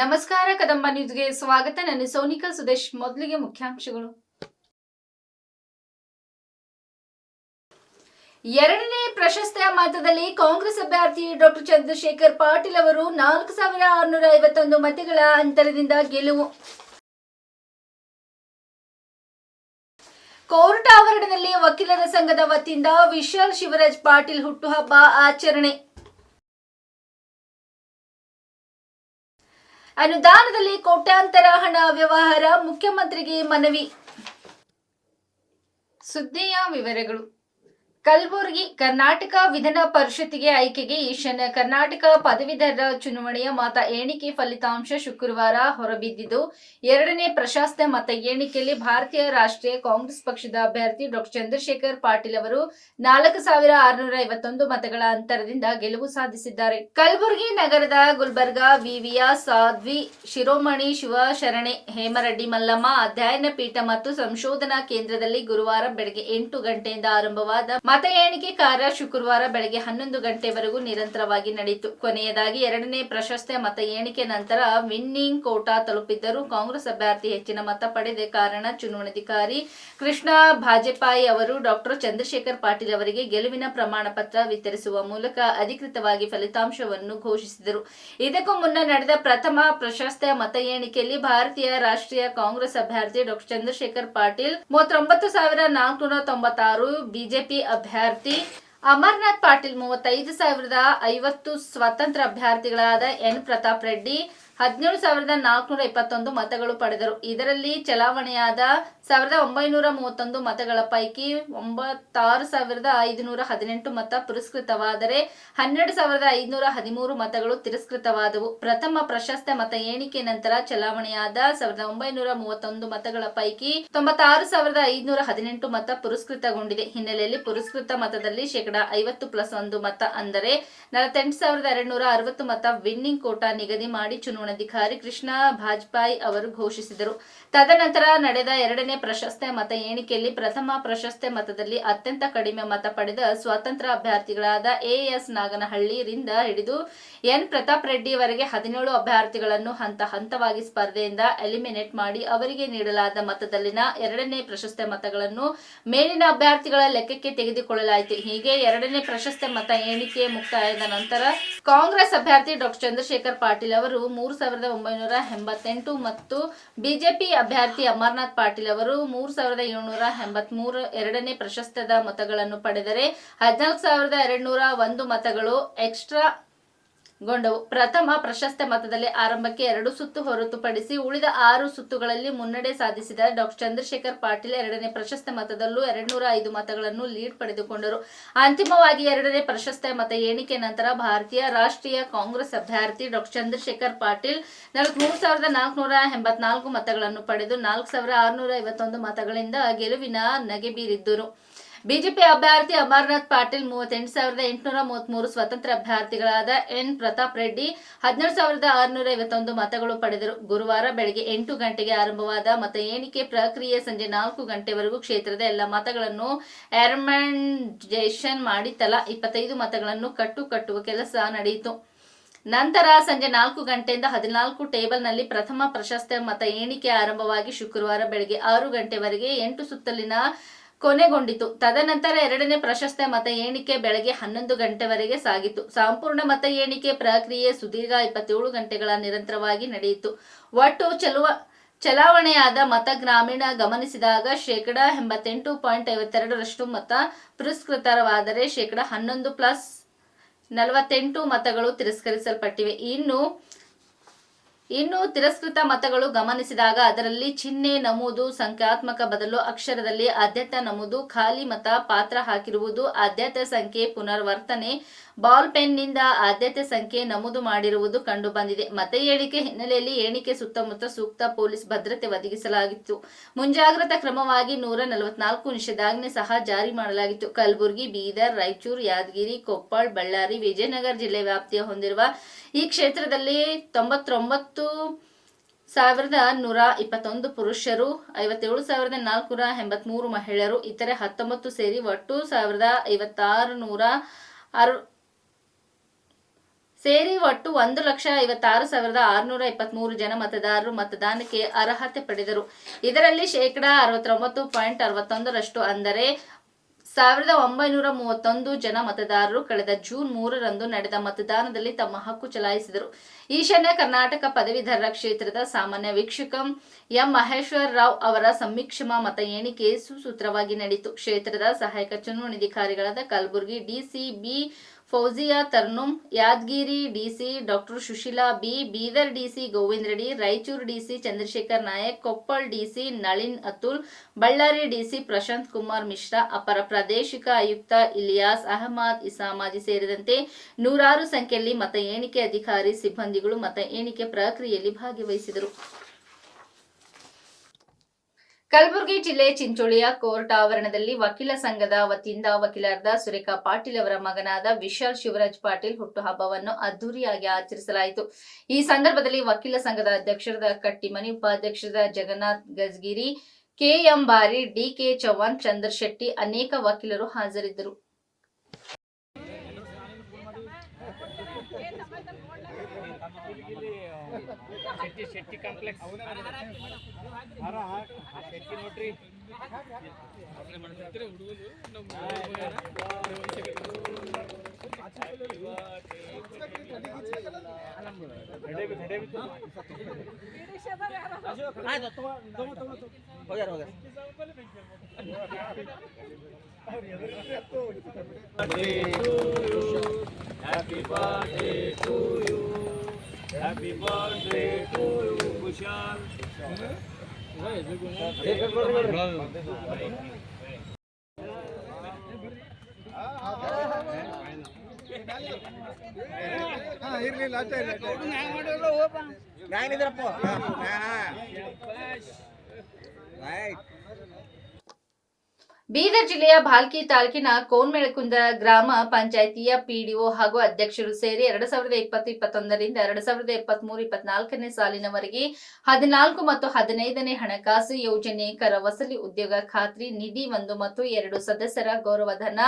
ನಮಸ್ಕಾರ, ಕದಂಬ ನ್ಯೂಸ್ಗೆ ಸ್ವಾಗತ. ನಾನು ಸೋನಿಕಾ ಸುದೇಶ್. ಮೊದಲಿಗೆ ಮುಖ್ಯಾಂಶಗಳು. ಎರಡನೇ ಪ್ರಶಸ್ತಿಯ ಮತದಲ್ಲಿ ಕಾಂಗ್ರೆಸ್ ಅಭ್ಯರ್ಥಿ ಡಾಕ್ಟರ್ ಚಂದ್ರಶೇಖರ್ ಪಾಟೀಲ್ ಅವರು ನಾಲ್ಕು ಸಾವಿರ ಆರುನೂರ ಐವತ್ತೊಂದು ಮತಗಳ ಅಂತರದಿಂದ ಗೆಲುವು. ಕೋರ್ಟ್ ಆವರಣದಲ್ಲಿ ವಕೀಲರ ಸಂಘದ ವತಿಯಿಂದ ವಿಶಾಲ್ ಶಿವರಾಜ್ ಪಾಟೀಲ್ ಹುಟ್ಟುಹಬ್ಬ ಆಚರಣೆ. ಅನುದಾನದಲ್ಲಿ ಕೋಟ್ಯಾಂತರ ಹಣ ವ್ಯವಹಾರ ಮುಖ್ಯಮಂತ್ರಿಗೆ ಮನವಿ. ಸುದ್ದಿಯ ವಿವರಗಳು. ಕಲಬುರಗಿ ಕರ್ನಾಟಕ ವಿಧಾನ ಪರಿಷತ್ತಿಗೆ ಆಯ್ಕೆಗೆ ಈಶಾನ್ಯ ಕರ್ನಾಟಕ ಪದವೀಧರ ಚುನಾವಣೆಯ ಮತ ಎಣಿಕೆ ಫಲಿತಾಂಶ ಶುಕ್ರವಾರ ಹೊರಬಿದ್ದಿದ್ದು, ಎರಡನೇ ಪ್ರಶಸ್ತ ಮತ ಎಣಿಕೆಯಲ್ಲಿ ಭಾರತೀಯ ರಾಷ್ಟ್ರೀಯ ಕಾಂಗ್ರೆಸ್ ಪಕ್ಷದ ಅಭ್ಯರ್ಥಿ ಡಾಕ್ಟರ್ ಚಂದ್ರಶೇಖರ್ ಪಾಟೀಲ್ ಅವರು ನಾಲ್ಕು ಸಾವಿರ ಆರುನೂರ ಐವತ್ತೊಂದು ಮತಗಳ ಅಂತರದಿಂದ ಗೆಲುವು ಸಾಧಿಸಿದ್ದಾರೆ. ಕಲಬುರಗಿ ನಗರದ ಗುಲ್ಬರ್ಗಾ ವಿವಿಯ ಸಾಧ್ವಿ, ಶಿರೋಮಣಿ ಶಿವ ಶರಣೆ ಹೇಮರೆಡ್ಡಿ, ಮಲ್ಲಮ್ಮ ಅಧ್ಯಯನ ಪೀಠ ಮತ್ತು ಸಂಶೋಧನಾ ಕೇಂದ್ರದಲ್ಲಿ ಗುರುವಾರ ಬೆಳಗ್ಗೆ ಎಂಟು ಗಂಟೆಯಿಂದ ಆರಂಭವಾದ ಮತ ಎಣಿಕೆ ಕಾರ್ಯ ಶುಕ್ರವಾರ ಬೆಳಗ್ಗೆ ಹನ್ನೊಂದು ಗಂಟೆವರೆಗೂ ನಿರಂತರವಾಗಿ ನಡೆಯಿತು. ಕೊನೆಯದಾಗಿ ಎರಡನೇ ಪ್ರಶಸ್ತಿ ಮತ ಎಣಿಕೆ ನಂತರ ವಿನ್ನಿಂಗ್ ಕೋಟಾ ತಲುಪಿದ್ದರೂ. ಕಾಂಗ್ರೆಸ್ ಅಭ್ಯರ್ಥಿ ಹೆಚ್ಚಿನ ಮತ ಪಡೆದ ಕಾರಣ ಚುನಾವಣಾಧಿಕಾರಿ ಕೃಷ್ಣ ಭಾಜಪಾಯಿ ಅವರು ಡಾಕ್ಟರ್ ಚಂದ್ರಶೇಖರ್ ಪಾಟೀಲ್ ಅವರಿಗೆ ಗೆಲುವಿನ ಪ್ರಮಾಣ ಪತ್ರ ವಿತರಿಸುವ ಮೂಲಕ ಅಧಿಕೃತವಾಗಿ ಫಲಿತಾಂಶವನ್ನು ಘೋಷಿಸಿದರು. ಇದಕ್ಕೂ ಮುನ್ನ ನಡೆದ ಪ್ರಥಮ ಪ್ರಶಸ್ತಿ ಮತ ಎಣಿಕೆಯಲ್ಲಿ ಭಾರತೀಯ ರಾಷ್ಟ್ರೀಯ ಕಾಂಗ್ರೆಸ್ ಅಭ್ಯರ್ಥಿ ಡಾಕ್ಟರ್ ಚಂದ್ರಶೇಖರ್ ಪಾಟೀಲ್ ಮೂವತ್ತೊಂಬತ್ತು ಸಾವಿರ ನಾಲ್ಕುನೂರ ತೊಂಬತ್ತಾರು, ಬಿಜೆಪಿ ಅಭ್ಯರ್ಥಿ ಅಮರ್ನಾಥ್ ಪಾಟೀಲ್ ಮೂವತ್ತೈದು ಸಾವಿರದ ಐವತ್ತು ಸ್ವತಂತ್ರ ಅಭ್ಯರ್ಥಿಗಳಾದ ಎನ್. ಪ್ರತಾಪ್ ರೆಡ್ಡಿ ಹದಿನೇಳು ಸಾವಿರದ ನಾಲ್ಕುನೂರ ಇಪ್ಪತ್ತೊಂದು ಮತಗಳು ಪಡೆದರು. ಇದರಲ್ಲಿ ಚಲಾವಣೆಯಾದ ಸಾವಿರದ ಒಂಬೈನೂರ ಮೂವತ್ತೊಂದು ಮತಗಳ ಪೈಕಿ ಒಂಬತ್ತಾರು ಸಾವಿರದ ಐದುನೂರ ಹದಿನೆಂಟು ಮತ ಪುರಸ್ಕೃತವಾದರೆ ಹನ್ನೆರಡು ಸಾವಿರದ ಐದುನೂರ ಹದಿಮೂರು ಮತಗಳು ತಿರಸ್ಕೃತವಾದವು. ಪ್ರಥಮ ಪ್ರಶಸ್ತ ಮತ ಎಣಿಕೆ ನಂತರ ಚಲಾವಣೆಯಾದ ಸಾವಿರದ ಒಂಬೈನೂರ ಮೂವತ್ತೊಂದು ಮತಗಳ ಪೈಕಿ ತೊಂಬತ್ತಾರು ಸಾವಿರದ ಐದುನೂರ ಹದಿನೆಂಟು ಮತ ಪುರಸ್ಕೃತಗೊಂಡಿದೆ. ಹಿನ್ನೆಲೆಯಲ್ಲಿ ಪುರಸ್ಕೃತ ಮತದಲ್ಲಿ ಶೇಕಡಾ ಐವತ್ತು ಪ್ಲಸ್ ಒಂದು ಮತ ಅಂದರೆ ನಲವತ್ತೆಂಟು ಸಾವಿರದ ಎರಡುನೂರ ಅರವತ್ತು ಮತ ವಿನ್ನಿಂಗ್ ಕೋಟಾ ನಿಗದಿ ಮಾಡಿ ಚುನಾವಣಾಧಿಕಾರಿ ಕೃಷ್ಣ ಭಾಜ್ಪಾಯಿ ಅವರು ಘೋಷಿಸಿದರು ತದನಂತರ ನಡೆದ ಎರಡನೇ ಪ್ರಶಸ್ತಿ ಮತ ಎಣಿಕೆಯಲ್ಲಿ ಪ್ರಥಮ ಪ್ರಶಸ್ತಿ ಮತದಲ್ಲಿ ಅತ್ಯಂತ ಕಡಿಮೆ ಮತ ಪಡೆದ ಸ್ವತಂತ್ರ ಅಭ್ಯರ್ಥಿಗಳಾದ ಎಎಸ್ ನಾಗನಹಳ್ಳಿರಿಂದ ಹಿಡಿದು ಎನ್ ಪ್ರತಾಪ್ ರೆಡ್ಡಿವರೆಗೆ ಹದಿನೇಳು ಅಭ್ಯರ್ಥಿಗಳನ್ನು ಹಂತ ಹಂತವಾಗಿ ಸ್ಪರ್ಧೆಯಿಂದ ಎಲಿಮಿನೇಟ್ ಮಾಡಿ ಅವರಿಗೆ ನೀಡಲಾದ ಮತದಲ್ಲಿನ ಎರಡನೇ ಪ್ರಶಸ್ತಿ ಮತಗಳನ್ನು ಮೇಲಿನ ಅಭ್ಯರ್ಥಿಗಳ ಲೆಕ್ಕಕ್ಕೆ ತೆಗೆದುಕೊಳ್ಳಲಾಯಿತು ಹೀಗೆ ಎರಡನೇ ಪ್ರಶಸ್ತಿ ಮತ ಎಣಿಕೆ ಮುಕ್ತಾಯದ ನಂತರ ಕಾಂಗ್ರೆಸ್ ಅಭ್ಯರ್ಥಿ ಡಾಕ್ಟರ್ ಚಂದ್ರಶೇಖರ್ ಪಾಟೀಲ್ ಅವರು ಮೂರು ಸಾವಿರದ ಒಂಬೈನೂರ ಎಂಬತ್ತೆಂಟು ಮತ್ತು ಬಿಜೆಪಿ ಅಭ್ಯರ್ಥಿ ಅಮರ್ನಾಥ್ ಪಾಟೀಲ್ ಅವರು ಮೂರು ಸಾವಿರದ ಏಳ್ನೂರ ಎಂಬತ್ಮೂರು ಎರಡನೇ ಪ್ರಶಸ್ತದ ಮತಗಳನ್ನು ಪಡೆದರೆ ಹದಿನಾಲ್ಕು ಸಾವಿರದ ಎರಡ್ನೂರ ಒಂದು ಮತಗಳು ಎಕ್ಸ್ಟ್ರಾ ಗೊಂಡವು. ಪ್ರಥಮ ಪ್ರಶಸ್ತಿ ಮತದಲ್ಲಿ ಆರಂಭಕ್ಕೆ ಎರಡು ಸುತ್ತು ಹೊರತುಪಡಿಸಿ ಉಳಿದ ಆರು ಸುತ್ತುಗಳಲ್ಲಿ ಮುನ್ನಡೆ ಸಾಧಿಸಿದ ಡಾಕ್ಟರ್ ಚಂದ್ರಶೇಖರ್ ಪಾಟೀಲ್ ಎರಡನೇ ಪ್ರಶಸ್ತಿ ಮತದಲ್ಲೂ ಎರಡ್ನೂರ ಐದು ಮತಗಳನ್ನು ಲೀಡ್ ಪಡೆದುಕೊಂಡರು. ಅಂತಿಮವಾಗಿ ಎರಡನೇ ಪ್ರಶಸ್ತಿ ಮತ ಎಣಿಕೆ ನಂತರ ಭಾರತೀಯ ರಾಷ್ಟ್ರೀಯ ಕಾಂಗ್ರೆಸ್ ಅಭ್ಯರ್ಥಿ ಡಾಕ್ಟರ್ ಚಂದ್ರಶೇಖರ್ ಪಾಟೀಲ್ ನಲವತ್ಮೂರು ಸಾವಿರದ ನಾಲ್ಕುನೂರ ಎಂಬತ್ನಾಲ್ಕು ಮತಗಳನ್ನು ಪಡೆದು ನಾಲ್ಕು ಸಾವಿರ ಆರುನೂರ ಐವತ್ತೊಂದು ಮತಗಳಿಂದ ಗೆಲುವಿನ ನಗೆ ಬೀರಿದ್ದರು. ಬಿಜೆಪಿ ಅಭ್ಯರ್ಥಿ ಅಮರನಾಥ್ ಪಾಟೀಲ್ ಮೂವತ್ತೆಂಟು ಸಾವಿರದ ಎಂಟುನೂರ ಮೂವತ್ಮೂರು ಸ್ವತಂತ್ರ ಅಭ್ಯರ್ಥಿಗಳಾದ ಎನ್ ಪ್ರತಾಪ್ ರೆಡ್ಡಿ, ಹದಿನೇಳು ಸಾವಿರದ ಆರುನೂರ ಐವತ್ತೊಂದು ಮತಗಳು ಪಡೆದರು. ಗುರುವಾರ ಬೆಳಗ್ಗೆ ಎಂಟು ಗಂಟೆಗೆ ಆರಂಭವಾದ ಮತ ಎಣಿಕೆ ಪ್ರಕ್ರಿಯೆ ಸಂಜೆ ನಾಲ್ಕು ಗಂಟೆವರೆಗೂ ಕ್ಷೇತ್ರದ ಎಲ್ಲ ಮತಗಳನ್ನು ಎರ್ಮಂಡೇಷನ್ ಮಾಡಿ ತಲಾ ಇಪ್ಪತ್ತೈದು ಮತಗಳನ್ನು ಕಟ್ಟು ಕಟ್ಟುವ ಕೆಲಸ ನಡೆಯಿತು. ನಂತರ ಸಂಜೆ ನಾಲ್ಕು ಗಂಟೆಯಿಂದ ಹದಿನಾಲ್ಕು ಟೇಬಲ್ನಲ್ಲಿ ಪ್ರಥಮ ಪ್ರಶಸ್ತಿ ಮತ ಎಣಿಕೆ ಆರಂಭವಾಗಿ ಶುಕ್ರವಾರ ಬೆಳಗ್ಗೆ ಆರು ಗಂಟೆವರೆಗೆ ಎಂಟು ಸುತ್ತಲಿನ ಕೊನೆಗೊಂಡಿತು. ತದನಂತರ ಎರಡನೇ ಪ್ರಶಸ್ತಿ ಮತ ಎಣಿಕೆ ಬೆಳಗ್ಗೆ ಹನ್ನೊಂದು ಗಂಟೆವರೆಗೆ ಸಾಗಿತು. ಸಂಪೂರ್ಣ ಮತ ಎಣಿಕೆ ಪ್ರಕ್ರಿಯೆ ಸುದೀರ್ಘ ಇಪ್ಪತ್ತೇಳು ಗಂಟೆಗಳ ನಿರಂತರವಾಗಿ ನಡೆಯಿತು. ಒಟ್ಟು ಚಲುವ, ಚಲಾವಣೆಯಾದ ಮತ ಗ್ರಾಮೀಣ ಗಮನಿಸಿದಾಗ ಶೇಕಡ ಎಂಬತ್ತೆಂಟು ಪಾಯಿಂಟ್ ಐವತ್ತೆರಡರಷ್ಟು ಮತ ಪುರಸ್ಕೃತವಾದರೆ ಶೇಕಡ ಹನ್ನೊಂದು ಪ್ಲಸ್ ನಲವತ್ತೆಂಟು ಮತಗಳು ತಿರಸ್ಕರಿಸಲ್ಪಟ್ಟಿವೆ. ಇನ್ನು ಇನ್ನು ತಿರಸ್ಕೃತ ಮತಗಳು ಗಮನಿಸಿದಾಗ ಅದರಲ್ಲಿ ಚಿಹ್ನೆ ನಮೂದು, ಸಂಖ್ಯಾತ್ಮಕ ಬದಲು ಅಕ್ಷರದಲ್ಲಿ ಆದ್ಯತೆ ನಮೂದು, ಖಾಲಿ ಮತ ಪಾತ್ರ ಹಾಕಿರುವುದು, ಆದ್ಯತೆ ಸಂಖ್ಯೆ ಪುನರ್ವರ್ತನೆ, ಬಾಲ್ ಪೆನ್ನಿಂದ ಆದ್ಯತೆ ಸಂಖ್ಯೆ ನಮೂದು ಮಾಡಿರುವುದು ಕಂಡುಬಂದಿದೆ. ಮತ ಎಣಿಕೆ ಹಿನ್ನೆಲೆಯಲ್ಲಿ ಎಣಿಕೆ ಸುತ್ತಮುತ್ತ ಸೂಕ್ತ ಪೊಲೀಸ್ ಭದ್ರತೆ ಒದಗಿಸಲಾಗಿತ್ತು. ಮುಂಜಾಗ್ರತಾ ಕ್ರಮವಾಗಿ ನೂರ ನಲವತ್ನಾಲ್ಕು ನಿಷೇಧಾಜ್ಞೆ ಸಹ ಜಾರಿ ಮಾಡಲಾಗಿತ್ತು. ಕಲಬುರಗಿ, ಬೀದರ್, ರಾಯಚೂರು, ಯಾದಗಿರಿ, ಕೊಪ್ಪಳ, ಬಳ್ಳಾರಿ, ವಿಜಯನಗರ ಜಿಲ್ಲೆ ವ್ಯಾಪ್ತಿಯ ಹೊಂದಿರುವ ಈ ಕ್ಷೇತ್ರದಲ್ಲಿ ತೊಂಬತ್ತೊಂಬತ್ತು ಸಾವಿರದ ನೂರ ಇಪ್ಪತ್ತೊಂದು ಪುರುಷರು, ಐವತ್ತೇಳು ಸಾವಿರದ ನಾಲ್ಕುನೂರ ಎಂಬತ್ಮೂರು ಮಹಿಳೆಯರು, ಇತರೆ ಹತ್ತೊಂಬತ್ತು ಸೇರಿ ಒಟ್ಟು ಸಾವಿರದ ಐವತ್ತಾರು ನೂರ ಅರು ಸೇರಿ ಒಟ್ಟು ಒಂದು ಲಕ್ಷ ಐವತ್ತಾರು ಸಾವಿರದ ಆರುನೂರ ಇಪ್ಪತ್ಮೂರು ಜನ ಮತದಾರರು ಮತದಾನಕ್ಕೆ ಅರ್ಹತೆ ಪಡೆದರು. ಇದರಲ್ಲಿ ಶೇಕಡಾ ಅರವತ್ತೊಂಬತ್ತು ಪಾಯಿಂಟ್ ಅರವತ್ತೊಂದರಷ್ಟು ಅಂದರೆ ಸಾವಿರದ ಒಂಬೈನೂರ ಮೂವತ್ತೊಂದು ಜನ ಮತದಾರರು ಕಳೆದ ಜೂನ್ ಮೂರರಂದು ನಡೆದ ಮತದಾನದಲ್ಲಿ ತಮ್ಮ ಹಕ್ಕು ಚಲಾಯಿಸಿದರು. ಈಶಾನ್ಯ ಕರ್ನಾಟಕ ಪದವೀಧರರ ಕ್ಷೇತ್ರದ ಸಾಮಾನ್ಯ ವೀಕ್ಷಕ ಎಂ ಮಹೇಶ್ವರ ರಾವ್ ಅವರ ಸಮೀಕ್ಷಮ ಮತ ಎಣಿಕೆ ಸುಸೂತ್ರವಾಗಿ ನಡೆಯಿತು ಕ್ಷೇತ್ರದ ಸಹಾಯಕ ಚುನಾವಣಾಧಿಕಾರಿಗಳಾದ Kalaburagi DC B Fouziya Tarnum, Yadgiri DC doctor Sushila B, Bidar DC Govind Reddy, Raichur DC Chandrashekhar Nayak, Koppal DC Nalin Atul, Ballari DC Prashant Kumar Mishra, ಅಪರ ಪ್ರಾದೇಶಿಕ ಆಯುಕ್ತ ಇಲಿಯಾಸ್ ಅಹಮದ್ ಇಸಾಮಾಜಿ ಸೇರಿದಂತೆ ನೂರಾರು ಸಂಖ್ಯೆಯಲ್ಲಿ ಮತ ಎಣಿಕೆ ಅಧಿಕಾರಿ ಸಿಬ್ಬಂದಿಗಳು ಮತ ಎಣಿಕೆ ಪ್ರಕ್ರಿಯೆಯಲ್ಲಿ ಭಾಗವಹಿಸಿದರು. ಕಲಬುರಗಿ ಜಿಲ್ಲೆ ಚಿಂಚೋಳಿಯ ಕೋರ್ಟ್ ಆವರಣದಲ್ಲಿ ವಕೀಲ ಸಂಘದ ವತಿಯಿಂದ ವಕೀಲರಾದ ಸುರೇಖಾ ಪಾಟೀಲ್ ಅವರ ಮಗನಾದ ವಿಶಾಲ್ ಶಿವರಾಜ್ ಪಾಟೀಲ್ ಹುಟ್ಟುಹಬ್ಬವನ್ನು ಅದ್ದೂರಿಯಾಗಿ ಆಚರಿಸಲಾಯಿತು. ಈ ಸಂದರ್ಭದಲ್ಲಿ ವಕೀಲ ಸಂಘದ ಅಧ್ಯಕ್ಷರಾದ ಕಟ್ಟಿಮನಿ, ಉಪಾಧ್ಯಕ್ಷರಾದ ಜಗನ್ನಾಥ್ ಗಜ್ಗಿರಿ, ಕೆಎಂ ಬಾರಿ, ಡಿಕೆ ಚೌಹಾಣ್, ಚಂದ್ರ ಶೆಟ್ಟಿ ಅನೇಕ ವಕೀಲರು ಹಾಜರಿದ್ದರು. ಶೆಟ್ಟಿ ಶೆಟ್ಟಿ ಕಾಂಪ್ಲೆಕ್ಸ್ ಶೆಟ್ಟಿ ನೋಡ್ರಿ Happy birthday to you. Happy birthday to you, Kushal. ಇರ್ಲಿಲ್ಲ ಅಷ್ಟೇ ನಾನಿದ್ರಪ್ಪ ಬೀದರ್ ಜಿಲ್ಲೆಯ ಭಾಲ್ಕಿ ತಾಲೂಕಿನ ಕೋನ್ಮೆಳಕುಂದ ಗ್ರಾಮ ಪಂಚಾಯಿತಿಯ ಪಿಡಿಒ ಹಾಗೂ ಅಧ್ಯಕ್ಷರು ಸೇರಿ ಎರಡು ಸಾವಿರದ ಇಪ್ಪತ್ತು ಇಪ್ಪತ್ತೊಂದರಿಂದ ಎರಡ್ ಸಾವಿರದ ಇಪ್ಪತ್ತ್ ಮೂರು ಇಪ್ಪತ್ನಾಲ್ಕನೇ ಸಾಲಿನವರೆಗೆ ಹದಿನಾಲ್ಕು ಮತ್ತು ಹದಿನೈದನೇ ಹಣಕಾಸು ಯೋಜನೆ ಕರ ವಸಲಿ ಉದ್ಯೋಗ ಖಾತ್ರಿ ನಿಧಿ ಒಂದು ಮತ್ತು ಎರಡು ಸದಸ್ಯರ ಗೌರವಧನ,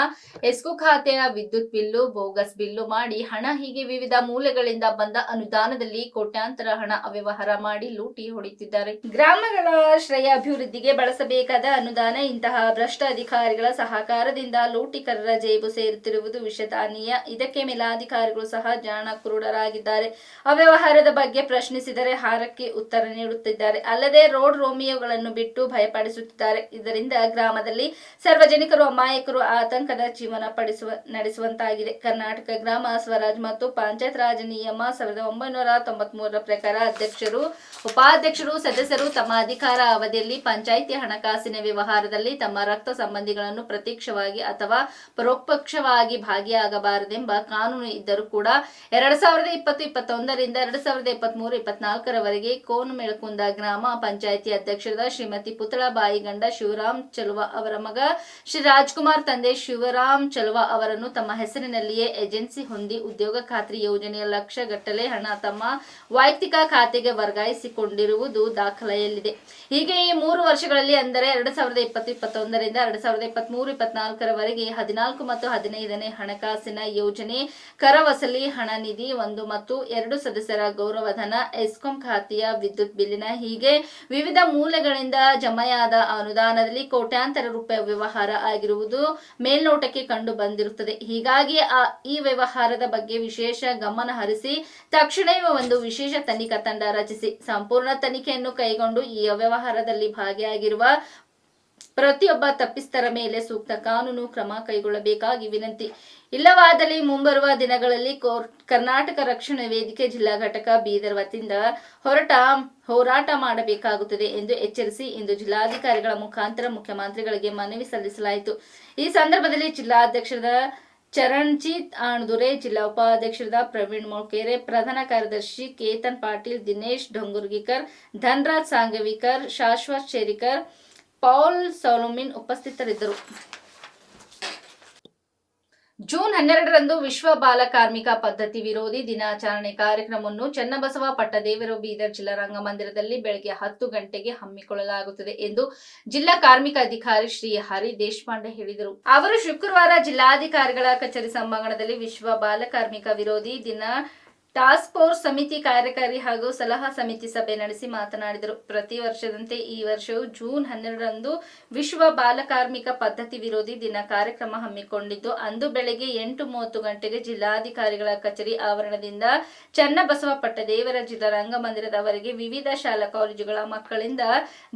ಎಸ್ಕು ಖಾತೆಯ ವಿದ್ಯುತ್ ಬಿಲ್ಲು, ಬೋಗಸ್ ಬಿಲ್ಲು ಮಾಡಿ ಹಣ ಹೀಗೆ ವಿವಿಧ ಮೂಲಗಳಿಂದ ಬಂದ ಅನುದಾನದಲ್ಲಿ ಕೋಟ್ಯಾಂತರ ಹಣ ಅವ್ಯವಹಾರ ಮಾಡಿ ಲೂಟಿ ಹೊಡೆಯುತ್ತಿದ್ದಾರೆ. ಗ್ರಾಮಗಳ ಶ್ರೇಯ ಅಭಿವೃದ್ಧಿಗೆ ಬಳಸಬೇಕಾದ ಅನುದಾನ ಇಂತಹ ಭ್ರಷ್ಟ ಅಧಿಕಾರಿಗಳ ಸಹಕಾರದಿಂದ ಲೂಟಿಕರರ ಜೇಬು ಸೇರುತ್ತಿರುವುದು ವಿಷದಾನೀಯ. ಇದಕ್ಕೆ ಮೇಲಾಧಿಕಾರಿಗಳು ಸಹ ಜಾಣ ಕುರುಡರಾಗಿದ್ದಾರೆ. ಅವ್ಯವಹಾರದ ಬಗ್ಗೆ ಪ್ರಶ್ನಿಸಿದರೆ ಹಾರಕ್ಕೆ ಉತ್ತರ ನೀಡುತ್ತಿದ್ದಾರೆ. ಅಲ್ಲದೆ ರೋಡ್ ರೋಮಿಯೋಗಳನ್ನು ಬಿಟ್ಟು ಭಯಪಡಿಸುತ್ತಿದ್ದಾರೆ. ಇದರಿಂದ ಗ್ರಾಮದಲ್ಲಿ ಸಾರ್ವಜನಿಕರು, ಅಮಾಯಕರು ಆತಂಕದ ಜೀವನ ಪಡಿಸುವ, ನಡೆಸುವಂತಾಗಿದೆ. ಕರ್ನಾಟಕ ಗ್ರಾಮ ಸ್ವರಾಜ್ ಮತ್ತು ಪಂಚಾಯತ್ ರಾಜ್ ನಿಯಮ ಸಾವಿರದ ಒಂಬೈನೂರ ತೊಂಬತ್ ಮೂರರ ಪ್ರಕಾರ ಅಧ್ಯಕ್ಷರು, ಉಪಾಧ್ಯಕ್ಷರು, ಸದಸ್ಯರು ತಮ್ಮ ಅಧಿಕಾರ ಅವಧಿಯಲ್ಲಿ ಪಂಚಾಯಿತಿ ಹಣಕಾಸಿನ ವ್ಯವಹಾರದಲ್ಲಿ ತಮ್ಮ ರಕ್ತ ಸಂಬಂಧಿಗಳನ್ನು ಪ್ರತ್ಯಕ್ಷವಾಗಿ ಅಥವಾ ಪರೋಕ್ಷವಾಗಿ ಭಾಗಿಯಾಗಬಾರದೆಂಬ ಕಾನೂನು ಇದ್ದರೂ ಕೂಡ ಎರಡ್ ಸಾವಿರದ ಇಪ್ಪತ್ತು, ಇಪ್ಪತ್ತೊಂದರಿಂದ ಎರಡ್ ಸಾವಿರದ ಇಪ್ಪತ್ತ್ ಮೂರು ಇಪ್ಪತ್ನಾಲ್ಕರವರೆಗೆ ಕೋನ್ ಗ್ರಾಮ ಪಂಚಾಯಿತಿ ಅಧ್ಯಕ್ಷರಾದ ಶ್ರೀಮತಿ ಪುತಳಬಾಯಿ ಗಂಡ ಶಿವರಾಮ್ ಚಲುವ ಅವರ ಮಗ ಶ್ರೀ ರಾಜ್ಕುಮಾರ್ ತಂದೆ ಶಿವರಾಮ್ ಚಲುವ ಅವರನ್ನು ತಮ್ಮ ಹೆಸರಿನಲ್ಲಿಯೇ ಏಜೆನ್ಸಿ ಹೊಂದಿ ಉದ್ಯೋಗ ಖಾತ್ರಿ ಯೋಜನೆಯ ಲಕ್ಷ ಗಟ್ಟಲೆ ಹಣ ತಮ್ಮ ವೈಯಕ್ತಿಕ ಖಾತೆಗೆ ವರ್ಗಾಯಿಸಿಕೊಂಡಿರುವುದು ದಾಖಲೆಯಲ್ಲಿದೆ. ಹೀಗೆ ಈ ಮೂರು ವರ್ಷಗಳಲ್ಲಿ ಅಂದರೆ ಎರಡ್ ಸಾವಿರದ ಇಪ್ಪತ್ತು, ಇಪ್ಪತ್ತೊಂದರಿಂದ ಎರಡ್ ಸಾವಿರದ ಇಪ್ಪತ್ತ್ ಮೂರು ಇಪ್ಪತ್ನಾಲ್ಕರವರೆಗೆ ಹದಿನಾಲ್ಕು ಮತ್ತು ಹದಿನೈದನೇ ಹಣಕಾಸಿನ ಯೋಜನೆ ಕರ ವಸೂಲಿ ಹಣ ನಿಧಿ ಒಂದು ಮತ್ತು ಎರಡು ಸದಸ್ಯರ ಗೌರವಧನ, ಎಸ್ಕಾಂ ಖಾತೆಯ ವಿದ್ಯುತ್ ಬಿಲ್ಲಿನ ಹೀಗೆ ವಿವಿಧ ಮೂಲಗಳಿಂದ ಜಮೆಯಾದ ಅನುದಾನದಲ್ಲಿ ಕೋಟ್ಯಾಂತರ ರೂಪಾಯಿ ವ್ಯವಹಾರ ಆಗಿರುವುದು ಮೇಲ್ನೋಟಕ್ಕೆ ಕಂಡು ಬಂದಿರುತ್ತದೆ. ಹೀಗಾಗಿ ಆ, ಈ ವ್ಯವಹಾರದ ಬಗ್ಗೆ ವಿಶೇಷ ಗಮನ ಹರಿಸಿ ತಕ್ಷಣವೇ ಒಂದು ವಿಶೇಷ ತನಿಖಾ ತಂಡ ರಚಿಸಿ, ಸಂಪೂರ್ಣ ತನಿಖೆಯನ್ನು ಕೈಗೊಂಡು ಈ ಅವ್ಯವಹಾರದಲ್ಲಿ ಭಾಗಿಯಾಗಿರುವ ಪ್ರತಿಯೊಬ್ಬ ತಪ್ಪಿಸ್ತರ ಮೇಲೆ ಸೂಕ್ತ ಕಾನೂನು ಕ್ರಮ ಕೈಗೊಳ್ಳಬೇಕಾಗಿ ವಿನಂತಿ. ಇಲ್ಲವಾದಲ್ಲಿ ಮುಂಬರುವ ದಿನಗಳಲ್ಲಿ ಕರ್ನಾಟಕ ರಕ್ಷಣಾ ವೇದಿಕೆ ಜಿಲ್ಲಾ ಘಟಕ ಬೀದರ್ ವತಿಯಿಂದ ಹೊರಟ, ಹೋರಾಟ ಮಾಡಬೇಕಾಗುತ್ತದೆ ಎಂದು ಎಚ್ಚರಿಸಿ ಇಂದು ಜಿಲ್ಲಾಧಿಕಾರಿಗಳ ಮುಖಾಂತರ ಮುಖ್ಯಮಂತ್ರಿಗಳಿಗೆ ಮನವಿ ಸಲ್ಲಿಸಲಾಯಿತು. ಈ ಸಂದರ್ಭದಲ್ಲಿ ಜಿಲ್ಲಾಧ್ಯಕ್ಷರಾದ ಚರಣ್ಜಿತ್ ಆಣದುರೆ, ಜಿಲ್ಲಾ ಉಪಾಧ್ಯಕ್ಷರಾದ ಪ್ರವೀಣ್ ಮೊಳ್ಕೆರೆ, ಪ್ರಧಾನ ಕಾರ್ಯದರ್ಶಿ ಕೇತನ್ ಪಾಟೀಲ್, ದಿನೇಶ್ ಡೊಂಗುರ್ಗಿಕರ್, ಧನ್ರಾಜ್ ಸಾಂಗವಿಕರ್ ಶಾಶ್ವತ್ ಶೇರಿಕರ್ ಪೌಲ್ ಸೌಲಮಿನ್ ಉಪಸ್ಥಿತರಿದ್ದರು. ಜೂನ್ ಹನ್ನೆರಡರಂದು ವಿಶ್ವ ಬಾಲ ಕಾರ್ಮಿಕ ಪದ್ಧತಿ ವಿರೋಧಿ ದಿನಾಚರಣೆ ಕಾರ್ಯಕ್ರಮವನ್ನು ಚನ್ನಬಸವ ಪಟ್ಟದೇವರು ಬೀದರ್ ಜಿಲ್ಲಾ ರಂಗಮಂದಿರದಲ್ಲಿ ಬೆಳಗ್ಗೆ ಹತ್ತು ಗಂಟೆಗೆ ಹಮ್ಮಿಕೊಳ್ಳಲಾಗುತ್ತದೆ ಎಂದು ಜಿಲ್ಲಾ ಕಾರ್ಮಿಕ ಅಧಿಕಾರಿ ಶ್ರೀ ಹರಿ ದೇಶಪಾಂಡೆ ಹೇಳಿದರು. ಅವರು ಶುಕ್ರವಾರ ಜಿಲ್ಲಾಧಿಕಾರಿಗಳ ಕಚೇರಿ ಸಭಾಂಗಣದಲ್ಲಿ ವಿಶ್ವ ಬಾಲ ಕಾರ್ಮಿಕ ವಿರೋಧಿ ದಿನ ಟಾಸ್ಕ್ ಫೋರ್ಸ್ ಸಮಿತಿ ಕಾರ್ಯಕಾರಿ ಹಾಗೂ ಸಲಹಾ ಸಮಿತಿ ಸಭೆ ನಡೆಸಿ ಮಾತನಾಡಿದರು. ಪ್ರತಿ ವರ್ಷದಂತೆ ಈ ವರ್ಷವೂ ಜೂನ್ ಹನ್ನೆರಡರಂದು ವಿಶ್ವ ಬಾಲಕಾರ್ಮಿಕ ಪದ್ಧತಿ ವಿರೋಧಿ ದಿನ ಕಾರ್ಯಕ್ರಮ ಹಮ್ಮಿಕೊಂಡಿದ್ದು, ಅಂದು ಬೆಳಗ್ಗೆ ಎಂಟು ಮೂವತ್ತು ಗಂಟೆಗೆ ಜಿಲ್ಲಾಧಿಕಾರಿಗಳ ಕಚೇರಿ ಆವರಣದಿಂದ ಚನ್ನಬಸವಪಟ್ಟ ಪಟ್ಟದೇವರ ಜಿಲ್ಲಾ ರಂಗಮಂದಿರದವರೆಗೆ ವಿವಿಧ ಶಾಲಾ ಕಾಲೇಜುಗಳ ಮಕ್ಕಳಿಂದ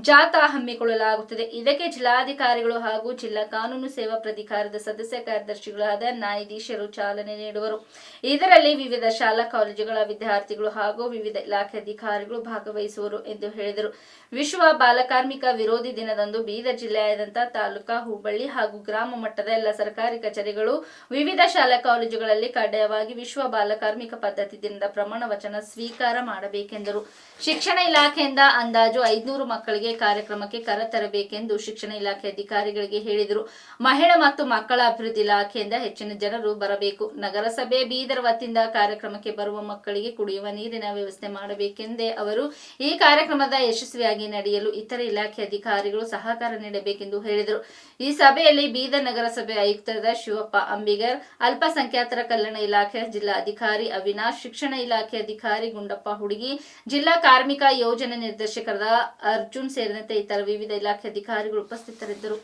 ಜಾಥಾ ಹಮ್ಮಿಕೊಳ್ಳಲಾಗುತ್ತದೆ. ಇದಕ್ಕೆ ಜಿಲ್ಲಾಧಿಕಾರಿಗಳು ಹಾಗೂ ಜಿಲ್ಲಾ ಕಾನೂನು ಸೇವಾ ಪ್ರಾಧಿಕಾರದ ಸದಸ್ಯ ಕಾರ್ಯದರ್ಶಿಗಳಾದ ನ್ಯಾಯಾಧೀಶರು ಚಾಲನೆ ನೀಡುವರು. ಇದರಲ್ಲಿ ವಿವಿಧ ಶಾಲಾ ಕಾಲೇಜುಗಳ ವಿದ್ಯಾರ್ಥಿಗಳು ಹಾಗೂ ವಿವಿಧ ಇಲಾಖೆ ಅಧಿಕಾರಿಗಳು ಭಾಗವಹಿಸುವರು ಎಂದು ಹೇಳಿದರು. ವಿಶ್ವ ಬಾಲಕಾರ್ಮಿಕ ವಿರೋಧಿ ದಿನದಂದು ಬೀದರ್ ಜಿಲ್ಲೆಯಾದಂತಹ ತಾಲೂಕಾ, ಹುಬ್ಬಳ್ಳಿ ಹಾಗೂ ಗ್ರಾಮ ಮಟ್ಟದ ಎಲ್ಲ ಸರ್ಕಾರಿ ಕಚೇರಿಗಳು, ವಿವಿಧ ಶಾಲಾ ಕಾಲೇಜುಗಳಲ್ಲಿ ಕಡ್ಡಾಯವಾಗಿ ವಿಶ್ವ ಬಾಲಕಾರ್ಮಿಕ ಪದ್ಧತಿ ದಿನದ ಪ್ರಮಾಣ ವಚನ ಸ್ವೀಕಾರ ಮಾಡಬೇಕೆಂದರು. ಶಿಕ್ಷಣ ಇಲಾಖೆಯಿಂದ ಅಂದಾಜು ಐದುನೂರು ಮಕ್ಕಳಿಗೆ ಕಾರ್ಯಕ್ರಮಕ್ಕೆ ಕರೆತರಬೇಕೆಂದು ಶಿಕ್ಷಣ ಇಲಾಖೆ ಅಧಿಕಾರಿಗಳಿಗೆ ಹೇಳಿದರು. ಮಹಿಳಾ ಮತ್ತು ಮಕ್ಕಳ ಅಭಿವೃದ್ಧಿ ಇಲಾಖೆಯಿಂದ ಹೆಚ್ಚಿನ ಜನರು ಬರಬೇಕು. ನಗರಸಭೆ ಬೀದರ್ ವತಿಯಿಂದ ಕಾರ್ಯಕ್ರಮಕ್ಕೆ ಬರುವ ಮಕ್ಕಳಿಗೆ ಕುಡಿಯುವ ನೀರಿನ ವ್ಯವಸ್ಥೆ ಮಾಡಬೇಕೆಂದೇ ಅವರು ಈ ಕಾರ್ಯಕ್ರಮದ ಯಶಸ್ವಿಯಾಗಿ ನಡೆಯಲು ಇತರೆ ಇಲಾಖೆ ಅಧಿಕಾರಿಗಳು ಸಹಕಾರ ನೀಡಬೇಕೆಂದು ಹೇಳಿದರು. ಈ ಸಭೆಯಲ್ಲಿ ಬೀದರ್ ನಗರಸಭೆ ಆಯುಕ್ತರಾದ ಶಿವಪ್ಪ ಅಂಬಿಗರ್, ಅಲ್ಪಸಂಖ್ಯಾತರ ಕಲ್ಯಾಣ ಇಲಾಖೆ ಜಿಲ್ಲಾ ಅಧಿಕಾರಿ ಅವಿನಾಶ್, ಶಿಕ್ಷಣ ಇಲಾಖೆ ಅಧಿಕಾರಿ ಗುಂಡಪ್ಪ ಹುಡುಗಿ, ಜಿಲ್ಲಾ ಕಾರ್ಮಿಕ ಯೋಜನೆ ನಿರ್ದೇಶಕರಾದ ಅರ್ಜುನ್ ಸೇರಿದಂತೆ ಇತರ ವಿವಿಧ ಇಲಾಖೆ ಅಧಿಕಾರಿಗಳು ಉಪಸ್ಥಿತರಿದ್ದರು.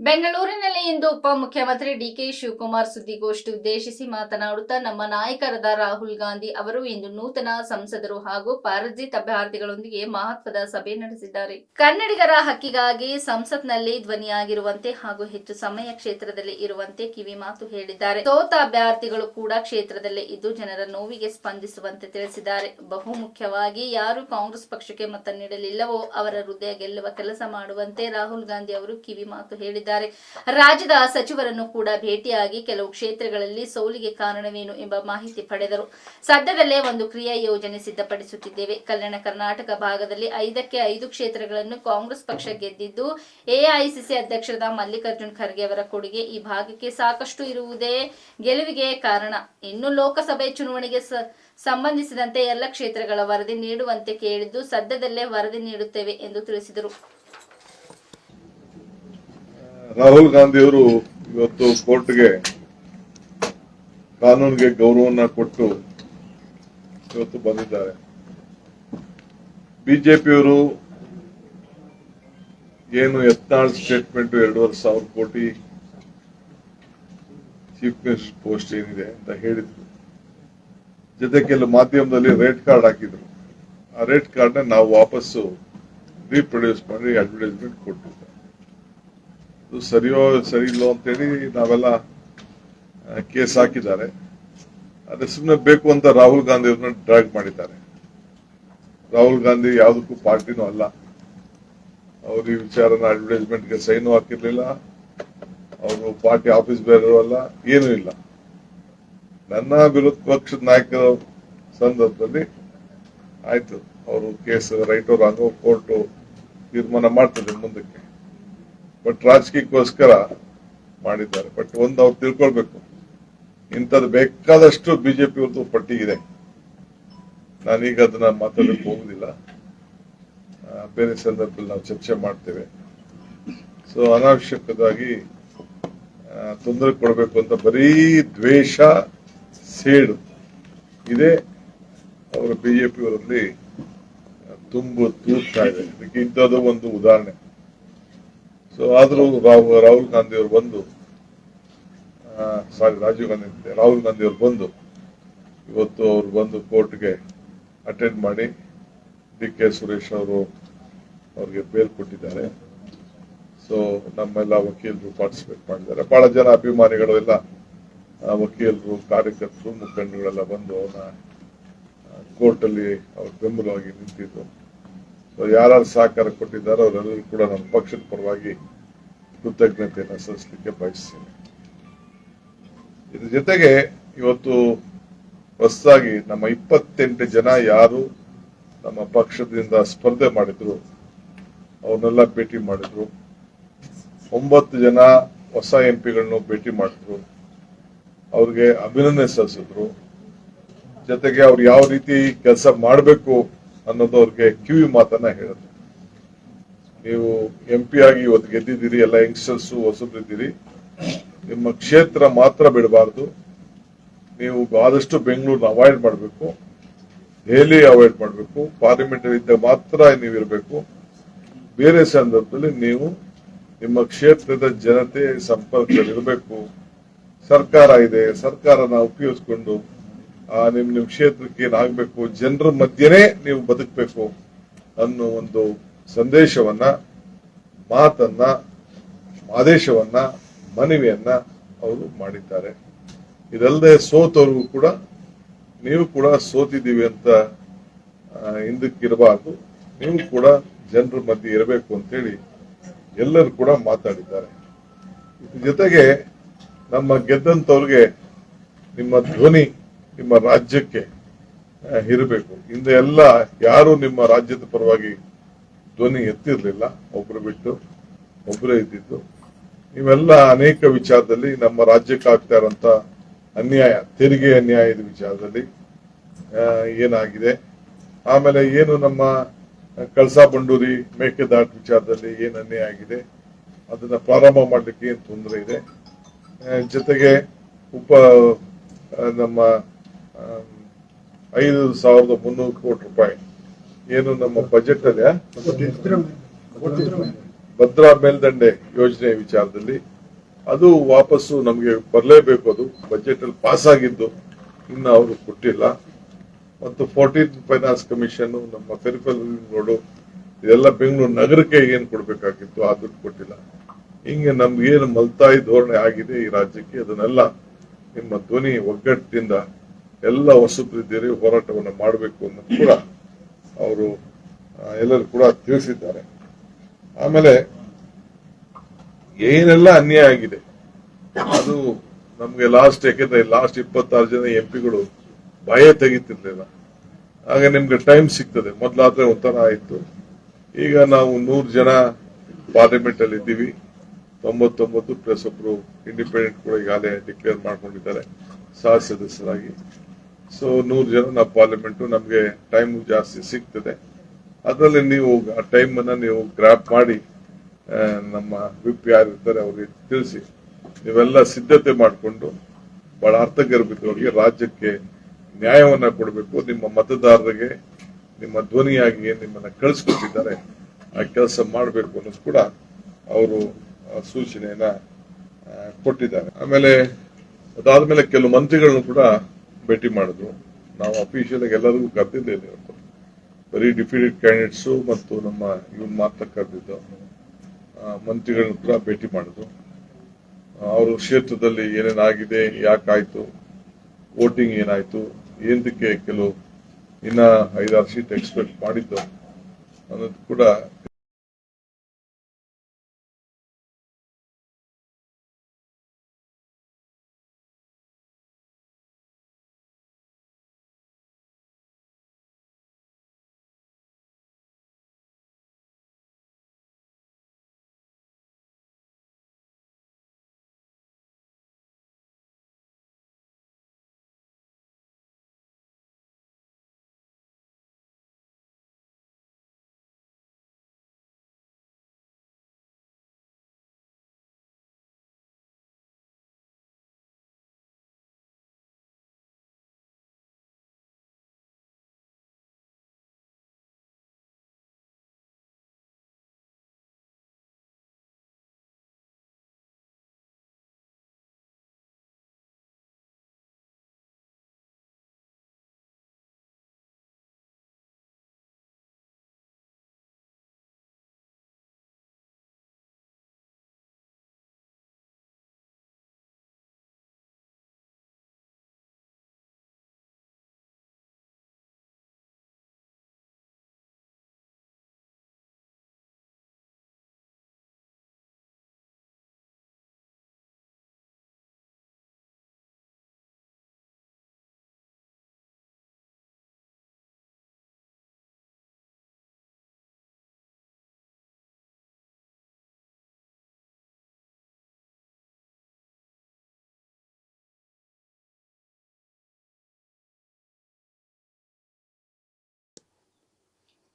ಬೆಂಗಳೂರಿನಲ್ಲಿ ಇಂದು ಉಪಮುಖ್ಯಮಂತ್ರಿ ಡಿಕೆ ಶಿವಕುಮಾರ್ ಸುದ್ದಿಗೋಷ್ಠಿ ಉದ್ದೇಶಿಸಿ ಮಾತನಾಡುತ್ತಾ ನಮ್ಮ ನಾಯಕರಾದ ರಾಹುಲ್ ಗಾಂಧಿ ಅವರು ಇಂದು ನೂತನ ಸಂಸದರು ಹಾಗೂ ಪಾರಜಿತ್ ಅಭ್ಯರ್ಥಿಗಳೊಂದಿಗೆ ಮಹತ್ವದ ಸಭೆ ನಡೆಸಿದ್ದಾರೆ. ಕನ್ನಡಿಗರ ಹಕ್ಕಿಗಾಗಿ ಸಂಸತ್ನಲ್ಲಿ ಧ್ವನಿಯಾಗಿರುವಂತೆ ಹಾಗೂ ಹೆಚ್ಚು ಸಮಯ ಕ್ಷೇತ್ರದಲ್ಲಿ ಇರುವಂತೆ ಕಿವಿ ಮಾತು ಹೇಳಿದ್ದಾರೆ. ಸೋತ ಅಭ್ಯರ್ಥಿಗಳು ಕೂಡ ಕ್ಷೇತ್ರದಲ್ಲೇ ಇದ್ದು ಜನರ ನೋವಿಗೆ ಸ್ಪಂದಿಸುವಂತೆ ತಿಳಿಸಿದ್ದಾರೆ. ಬಹುಮುಖ್ಯವಾಗಿ ಯಾರು ಕಾಂಗ್ರೆಸ್ ಪಕ್ಷಕ್ಕೆ ಮತ ನೀಡಲಿಲ್ಲವೋ ಅವರ ಹೃದಯ ಗೆಲ್ಲುವ ಕೆಲಸ ಮಾಡುವಂತೆ ರಾಹುಲ್ ಗಾಂಧಿ ಅವರು ಕಿವಿ ಮಾತು ಹೇಳಿದ್ದಾರೆ. ರಾಜ್ಯದ ಸಚಿವರನ್ನು ಕೂಡ ಭೇಟಿಯಾಗಿ ಕೆಲವು ಕ್ಷೇತ್ರಗಳಲ್ಲಿ ಸೋಲಿಗೆ ಕಾರಣವೇನು ಎಂಬ ಮಾಹಿತಿ ಪಡೆದರು. ಸದ್ಯದಲ್ಲೇ ಒಂದು ಕ್ರಿಯಾ ಯೋಜನೆ ಸಿದ್ಧಪಡಿಸುತ್ತಿದ್ದೇವೆ. ಕಲ್ಯಾಣ ಕರ್ನಾಟಕ ಭಾಗದಲ್ಲಿ ಐದಕ್ಕೆ ಐದು ಕ್ಷೇತ್ರಗಳನ್ನು ಕಾಂಗ್ರೆಸ್ ಪಕ್ಷ ಗೆದ್ದಿದ್ದು, ಎಐಸಿಸಿ ಅಧ್ಯಕ್ಷರಾದ ಮಲ್ಲಿಕಾರ್ಜುನ್ ಖರ್ಗೆ ಅವರ ಕೊಡುಗೆ ಈ ಭಾಗಕ್ಕೆ ಸಾಕಷ್ಟು ಇರುವುದೇ ಗೆಲುವಿಗೆ ಕಾರಣ. ಇನ್ನು ಲೋಕಸಭೆ ಚುನಾವಣೆಗೆ ಸಂಬಂಧಿಸಿದಂತೆ ಎಲ್ಲ ಕ್ಷೇತ್ರಗಳ ವರದಿ ನೀಡುವಂತೆ ಕೇಳಿದ್ದು, ಸದ್ಯದಲ್ಲೇ ವರದಿ ನೀಡುತ್ತೇವೆ ಎಂದು ತಿಳಿಸಿದರು. ರಾಹುಲ್ ಗಾಂಧಿಯವರು ಇವತ್ತು ಕೋರ್ಟ್ಗೆ ಕಾನೂನಿಗೆ ಗೌರವನ ಕೊಟ್ಟು ಇವತ್ತು ಬಂದಿದ್ದಾರೆ. ಬಿಜೆಪಿಯವರು ಏನು ಯತ್ನಾಳ್ ಸ್ಟೇಟ್ಮೆಂಟ್ ಎರಡೂವರೆ ಸಾವಿರ ಕೋಟಿ ಚೀಫ್ ಮಿನಿಸ್ಟರ್ ಪೋಸ್ಟ್ ಏನಿದೆ ಅಂತ ಹೇಳಿದ್ರು. ಜೊತೆ ಕೆಲವು ಮಾಧ್ಯಮದಲ್ಲಿ ರೇಟ್ ಕಾರ್ಡ್ ಹಾಕಿದ್ರು. ಆ ರೇಟ್ ಕಾರ್ಡ್ನ ನಾವು ವಾಪಸ್ಸು ರೀಪ್ರೊಡ್ಯೂಸ್ ಮಾಡಿ ಅಡ್ವರ್ಟೈಸ್ಮೆಂಟ್ ಕೊಟ್ಟಿದ್ದೆ. ಸರಿಯೋ ಸರಿ ಇಲ್ಲೋ ಅಂತೇಳಿ ನಾವೆಲ್ಲ ಕೇಸ್ ಹಾಕಿದ್ದಾರೆ. ಅದೇ ಸುಮ್ಮನೆ ಬೇಕು ಅಂತ ರಾಹುಲ್ ಗಾಂಧಿ ಅವ್ರನ್ನ ಡ್ರ್ಯಾಗ್ ಮಾಡಿದ್ದಾರೆ. ರಾಹುಲ್ ಗಾಂಧಿ ಯಾವುದಕ್ಕೂ ಪಾರ್ಟಿನೂ ಅಲ್ಲ. ಅವರು ಈ ವಿಚಾರನ ಅಡ್ವರ್ಟೈಸ್ಮೆಂಟ್ಗೆ ಸೈನು ಹಾಕಿರ್ಲಿಲ್ಲ. ಅವರು ಪಾರ್ಟಿ ಆಫೀಸ್ ಬೇರೆ ಅಲ್ಲ, ಏನೂ ಇಲ್ಲ. ನನ್ನ ವಿರೋಧ ಪಕ್ಷದ ನಾಯಕರ ಸಂದರ್ಭದಲ್ಲಿ ಆಯ್ತು. ಅವರು ಕೇಸ್ ರೈಟ್ ರಾಂಗೋ ಕೋರ್ಟು ತೀರ್ಮಾನ ಮಾಡ್ತದೆ ಮುಂದಕ್ಕೆ. ಬಟ್ ರಾಜಕೀಯಕ್ಕೋಸ್ಕರ ಮಾಡಿದ್ದಾರೆ. ಬಟ್ ಒಂದು ಅವ್ರು ತಿಳ್ಕೊಳ್ಬೇಕು. ಇಂಥದ್ದು ಬೇಕಾದಷ್ಟು ಬಿಜೆಪಿ ಅವ್ರದ್ದು ಪಟ್ಟಿ ಇದೆ. ನಾನೀಗ ಅದನ್ನ ಮಾತಾಡಕ್ಕೆ ಹೋಗುದಿಲ್ಲ. ಬೇರೆ ಸಂದರ್ಭದಲ್ಲಿ ನಾವು ಚರ್ಚೆ ಮಾಡ್ತೇವೆ. ಸೊ ಅನಾವಶ್ಯಕವಾಗಿ ತೊಂದರೆ ಕೊಡಬೇಕು ಅಂತ ಬರೀ ದ್ವೇಷ, ಸೇಡು ಇದೇ. ಅವರು ಬಿಜೆಪಿ ಅವರಲ್ಲಿ ತುಂಬು ತೂಗ್ತಾ ಇದೆ. ಇದಕ್ಕೆ ಇಂಥದ್ದು ಒಂದು ಉದಾಹರಣೆ. ಸೊ ಆದರೂ ರಾಹು ರಾಹುಲ್ ಗಾಂಧಿ ಅವರು ಬಂದು ಸಾರಿ, ರಾಜೀವ್ ಗಾಂಧಿ ರಾಹುಲ್ ಗಾಂಧಿ ಅವರು ಬಂದು, ಇವತ್ತು ಅವರು ಬಂದು ಕೋರ್ಟ್ಗೆ ಅಟೆಂಡ್ ಮಾಡಿ ಡಿ ಕೆ ಸುರೇಶ್ ಅವರು ಅವ್ರಿಗೆ ಬೇಲ್ ಕೊಟ್ಟಿದ್ದಾರೆ. ಸೊ ನಮ್ಮೆಲ್ಲ ವಕೀಲರು ಪಾರ್ಟಿಸಿಪೇಟ್ ಮಾಡಿದ್ದಾರೆ. ಬಹಳ ಜನ ಅಭಿಮಾನಿಗಳು ಎಲ್ಲ ವಕೀಲರು, ಕಾರ್ಯಕರ್ತರು ಮುಖಂಡರುಗಳೆಲ್ಲ ಬಂದು ಅವನ ಕೋರ್ಟಲ್ಲಿ ಅವ್ರ ಬೆಂಬಲವಾಗಿ ನಿಂತಿದ್ದು ಯಾರ್ಯಾರು ಸಹಕಾರ ಕೊಟ್ಟಿದ್ದಾರೋ ಅವರೆಲ್ಲರೂ ಕೂಡ ನಮ್ಮ ಪಕ್ಷದ ಪರವಾಗಿ ಕೃತಜ್ಞತೆಯನ್ನು ಸಲ್ಲಿಸಲಿಕ್ಕೆ ಬಯಸ್ತೀನಿ. ಇದ್ರ ಜೊತೆಗೆ ಇವತ್ತು ಹೊಸದಾಗಿ ನಮ್ಮ ಇಪ್ಪತ್ತೆಂಟು ಜನ ಯಾರು ನಮ್ಮ ಪಕ್ಷದಿಂದ ಸ್ಪರ್ಧೆ ಮಾಡಿದ್ರು, ಅವನ್ನೆಲ್ಲ ಭೇಟಿ ಮಾಡಿದ್ರು. ಒಂಬತ್ತು ಜನ ಹೊಸ ಎಂ ಪಿಗಳನ್ನು ಭೇಟಿ ಮಾಡಿದ್ರು. ಅವ್ರಿಗೆ ಅಭಿನಂದನೆ ಸಲ್ಲಿಸಿದ್ರು. ಜೊತೆಗೆ ಅವ್ರು ಯಾವ ರೀತಿ ಕೆಲಸ ಮಾಡಬೇಕು ಅನ್ನೋದು ಅವ್ರಿಗೆ ಕಿವಿ ಮಾತನ್ನ ಹೇಳಿದ್ರು ನೀವು ಎಂ ಪಿ ಆಗಿ ಇವತ್ತು ಗೆದ್ದಿದ್ದೀರಿ, ಎಲ್ಲ ಯಂಗ್ಸ್ಟರ್ಸು ಹೊಸಬ್ರಿದ್ದೀರಿ ನಿಮ್ಮ ಕ್ಷೇತ್ರ ಮಾತ್ರ ಬಿಡಬಾರ್ದು. ನೀವು ಆದಷ್ಟು ಬೆಂಗಳೂರನ್ನ ಅವಾಯ್ಡ್ ಮಾಡಬೇಕು. ದೆಹಲಿ ಅವಾಯ್ಡ್ ಮಾಡಬೇಕು. ಪಾರ್ಲಿಮೆಂಟ್ ಇದ್ದ ಮಾತ್ರ ನೀವು ಇರಬೇಕು. ಬೇರೆ ಸಂದರ್ಭದಲ್ಲಿ ನೀವು ನಿಮ್ಮ ಕ್ಷೇತ್ರದ ಜನತೆ ಸಂಪರ್ಕದಲ್ಲಿರಬೇಕು. ಸರ್ಕಾರ ಇದೆ, ಸರ್ಕಾರನ ಉಪಯೋಗಿಸ್ಕೊಂಡು ನಿಮ್ ನಿಮ್ ಕ್ಷೇತ್ರಕ್ಕೆ ಏನಾಗಬೇಕು ಜನರ ಮಧ್ಯೆನೇ ನೀವು ಬದುಕಬೇಕು ಅನ್ನೋ ಒಂದು ಸಂದೇಶವನ್ನ, ಮಾತನ್ನ, ಆದೇಶವನ್ನ, ಮನವಿಯನ್ನ ಅವರು ಮಾಡಿದ್ದಾರೆ. ಇದಲ್ಲದೆ ಸೋತವ್ರಿಗೂ ಕೂಡ, ನೀವು ಕೂಡ ಸೋತಿದ್ದೀವಿ ಅಂತ ಹಿಂದಕ್ಕಿರಬಾರ್ದು. ನೀವು ಕೂಡ ಜನರ ಮಧ್ಯೆ ಇರಬೇಕು ಅಂತೇಳಿ ಎಲ್ಲರೂ ಕೂಡ ಮಾತಾಡಿದ್ದಾರೆ. ಜೊತೆಗೆ ನಮ್ಮ ಗೆದ್ದಂತವ್ರಿಗೆ ನಿಮ್ಮ ಧ್ವನಿ ನಿಮ್ಮ ರಾಜ್ಯಕ್ಕೆ ಇರಬೇಕು. ಹಿಂದೆ ಎಲ್ಲ ಯಾರು ನಿಮ್ಮ ರಾಜ್ಯದ ಪರವಾಗಿ ಧ್ವನಿ ಎತ್ತಿರಲಿಲ್ಲ. ಒಬ್ರು ಬಿಟ್ಟು ಒಬ್ಬರೇ ಇದ್ದಿದ್ದು. ನೀವೆಲ್ಲ ಅನೇಕ ವಿಚಾರದಲ್ಲಿ ನಮ್ಮ ರಾಜ್ಯಕ್ಕೆ ಆಗ್ತಾ ಇರುವಂತ ಅನ್ಯಾಯ, ತೆರಿಗೆ ಅನ್ಯಾಯದ ವಿಚಾರದಲ್ಲಿ ಏನಾಗಿದೆ? ಆಮೇಲೆ ಏನು ನಮ್ಮ ಕಳಸಾ ಬಂಡೂರಿ ಮೇಕೆದಾಟು ವಿಚಾರದಲ್ಲಿ ಏನು ಅನ್ಯಾಯ ಆಗಿದೆ? ಅದನ್ನ ಪ್ರಾರಂಭ ಮಾಡಲಿಕ್ಕೆ ಏನು ತೊಂದರೆ ಇದೆ? ಜೊತೆಗೆ ಉಪ ನಮ್ಮ ಐದು ಸಾವಿರದ ಮುನ್ನೂರು ಕೋಟಿ ರೂಪಾಯಿ. ಏನು ನಮ್ಮ ಬಜೆಟ್ ಅಲ್ಲಿ? ಭದ್ರಾ ಮೇಲ್ದಂಡೆ ಯೋಜನೆ ವಿಚಾರದಲ್ಲಿ. ಅದು ವಾಪಸ್ಸು ನಮಗೆ ಬರಲೇಬೇಕು ಅದು. ಬಜೆಟ್ ಅಲ್ಲಿ ಪಾಸ್ ಆಗಿದ್ದು ಇನ್ನು ಅವರು ಕೊಟ್ಟಿಲ್ಲ. ಮತ್ತು ಫೋರ್ಟೀನ್ ಫೈನಾನ್ಸ್ ಕಮಿಷನ್ ನಮ್ಮ ಫೆರಿಫಲ್ ರೋಡು ಇದೆಲ್ಲ ಬೆಂಗಳೂರು ನಗರಕ್ಕೆ ಏನು ಕೊಡಬೇಕಾಗಿತ್ತು, ಆ ದುಡ್ಡು ಕೊಟ್ಟಿಲ್ಲ. ಹಿಂಗೆ ನಮ್ಗೆ ಏನು ಮಲ್ತಾಯಿ ಧೋರಣೆ ಆಗಿದೆ ಈ ರಾಜ್ಯಕ್ಕೆ, ಅದನ್ನೆಲ್ಲ ನಿಮ್ಮ ಧ್ವನಿ ಒಗ್ಗಟ್ಟಿನಿಂದ ಎಲ್ಲ ಹೊಸಬ್ರಿದ್ದೀರಿ ಹೋರಾಟವನ್ನು ಮಾಡಬೇಕು ಅನ್ನೋದು ಕೂಡ ಅವರು ಎಲ್ಲರೂ ಕೂಡ ತಿಳಿಸಿದ್ದಾರೆ. ಆಮೇಲೆ ಏನೆಲ್ಲ ಅನ್ಯಾಯ ಆಗಿದೆ? ಅದು ನಮ್ಗೆ ಲಾಸ್ಟ್ ಯಾಕೆಂದ್ರೆ ಲಾಸ್ಟ್ ಇಪ್ಪತ್ತಾರು ಜನ ಎಂ ಪಿಗಳು ಭಯ ತೆಗಿತಿರ್ಲಿಲ್ಲ. ಆಗ ನಿಮ್ಗೆ ಟೈಮ್ ಸಿಗ್ತದೆ. ಮೊದ್ಲಾದ್ರೆ ಒಂಥರ ಆಯ್ತು. ಈಗ ನಾವು ನೂರು ಜನ ಪಾರ್ಲಿಮೆಂಟ್ ಅಲ್ಲಿ ಇದ್ದೀವಿ. ತೊಂಬತ್ತೊಂಬತ್ತು ಪ್ಲಸ್ ಒಬ್ರು ಇಂಡಿಪೆಂಡೆಂಟ್ ಕೂಡ ಈಗಾಗಲೇ ಡಿಕ್ಲೇರ್ ಮಾಡ್ಕೊಂಡಿದ್ದಾರೆ, ಸಹ ಸದಸ್ಯರಾಗಿ. ಸೊ ನೂರು ಜನ ನಾವು ಪಾರ್ಲಿಮೆಂಟ್ ನಮಗೆ ಟೈಮ್ ಜಾಸ್ತಿ ಸಿಗ್ತದೆ. ಅದರಲ್ಲಿ ನೀವು ಆ ಟೈಮ್ ಅನ್ನ ನೀವು ಗ್ರಾಪ್ ಮಾಡಿ ನಮ್ಮ ವಿಪ್ ಯಾರಿರ್ತಾರೆ ಅವ್ರಿಗೆ ತಿಳಿಸಿ. ನೀವೆಲ್ಲ ಸಿದ್ಧತೆ ಮಾಡಿಕೊಂಡು, ಬಹಳ ಅರ್ಥಗರ್ಭಿತವಾಗಿ ರಾಜ್ಯಕ್ಕೆ ನ್ಯಾಯವನ್ನ ಕೊಡಬೇಕು. ನಿಮ್ಮ ಮತದಾರರಿಗೆ, ನಿಮ್ಮ ಧ್ವನಿಯಾಗಿ ನಿಮ್ಮನ್ನ ಕಳಿಸ್ಕೊಟ್ಟಿದ್ದಾರೆ. ಆ ಕೆಲಸ ಮಾಡಬೇಕು ಅನ್ನೋದು ಕೂಡ ಅವರು ಸೂಚನೆಯನ್ನ ಕೊಟ್ಟಿದ್ದಾರೆ. ಆಮೇಲೆ ಅದಾದ್ಮೇಲೆ ಕೆಲವು ಮಂತ್ರಿಗಳನ್ನು ಕೂಡ ಭೇಟಿ ಮಾಡಿದ್ರು. ನಾವು ಅಫಿಷಿಯಲ್ ಆಗಿ ಎಲ್ಲರಿಗೂ ಕರೆದಿದ್ದೇವೆ ಇವತ್ತು. ಬರೀ ಡಿಫಿಡೆಡ್ ಕ್ಯಾಂಡಿಡೇಟ್ಸು ಮತ್ತು ನಮ್ಮ ಇವನ್ ಮಾತ್ರ ಕರೆದಿದ್ದು. ಮಂತ್ರಿಗಳನ್ನ ಕೂಡ ಭೇಟಿ ಮಾಡಿದ್ರು. ಅವರು ಕ್ಷೇತ್ರದಲ್ಲಿ ಏನೇನಾಗಿದೆ ಯಾಕಾಯ್ತು, ವೋಟಿಂಗ್ ಏನಾಯ್ತು ಏನಕ್ಕೆ ಕೆಲವು ಇನ್ನ ಐದಾರು ಸೀಟ್ ಎಕ್ಸ್ಪೆಕ್ಟ್ ಮಾಡಿದ್ದು ಅನ್ನೋದು ಕೂಡ